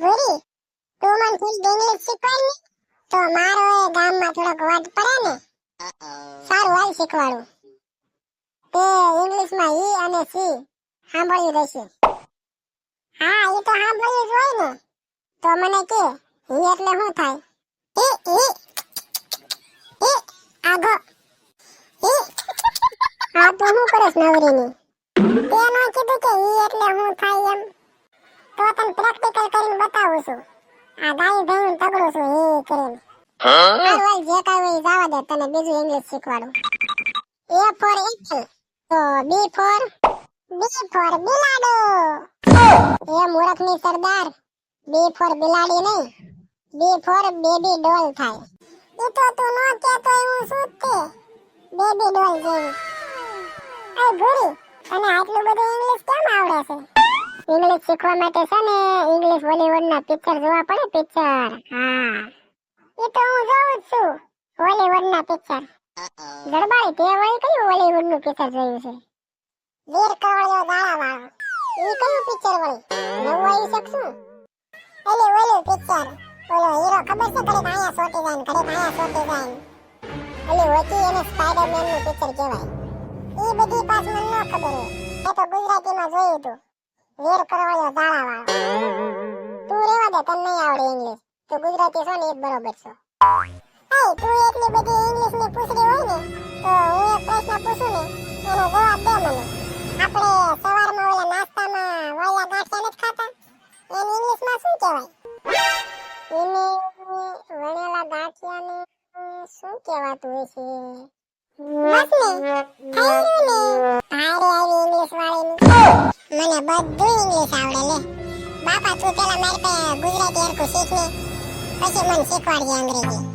ભૂરી. મને થોડી ઇંગ્લિશ શીખવાડ ને તો મારો એ ગામમાં થોડોક હા એ તો સાંભળ્યું તો કે એટલે હા એટલે શું થાય એમ? તો તને પ્રેક્ટિકલ કરીને બતાવું છું. આ ગાય ભેણ તગડું છું એ કરીને. હા હાલ જે કઈ હોય જવા દે તને બીજું ઇંગ્લિશ શીખવાડું. એ ફોર એપલ તો બી ફોર બી ફોર બિલાડો. એ મૂર્ખની સરદાર બી ફોર બિલાડી નહીં બી ફોર બેબી ડોલ થાય. એ તો તું નો કહેતો હું શું તે? બેબી ડોલ જેવી. અરે ભૂરી તને આટલું બધું ઇંગ્લિશ કેમ આવડે છે? ઇંગ્લિશ શીખવા માટે છે ને ઇંગ્લિશ બોલીવુડના પિક્ચર જોવા પડે પિક્ચર હા. એ તો હું જોઉં જ છું હોલીવુડના પિક્ચર જડબાઈ તે વળી કયું હોલીવુડનું પિક્ચર જોયું છે? વીર કવળિયો દાડાવાળો એ કયું પિક્ચર વળી? નવું આવી શકશું? એટલે ઓલું પિક્ચર ઓલો હીરો ખબર છે ઘડીક આયા સોટી જાય ને ઘડીક આયા સોટી જાય ને ઓલી હોચી એને સ્પાઈડરમેનનું પિક્ચર કહેવાય. એ બધી પાસ મને ન ખબર હોય. એ તો ગુજરાતીમાં જોયું હતું વીર કવળિયો દાડાવાળો તું રેવા દે તને નહીં આવડે ઇંગ્લિશ તું ગુજરાતી છો ને એ બરોબર છો. એય તું એટલી બધી ઇંગ્લિશની પૂછડી હોય ને તો હું એક પ્રશ્ન પૂછું ને એનો જવાબ દે મને. આપણે સવારમાં ઓલા નાસ્તામાં વાયા ગાંઠિયા નથી ખાતા? એને ઇંગ્લિશમાં શું કહેવાય? એને વણેલા ગાંઠિયાને શું કહેવાતું હશે બસ ને થઈ ગયું ને. ભારે આવી ઇંગ્લિશ વાળીની. મને બધું ઇંગ્લિશ આવડે લે. બાપા તું પેલા મારી પાસે ગુજરાતી હરખું શીખ ને પછી મને શીખવાડજે અંગ્રેજી.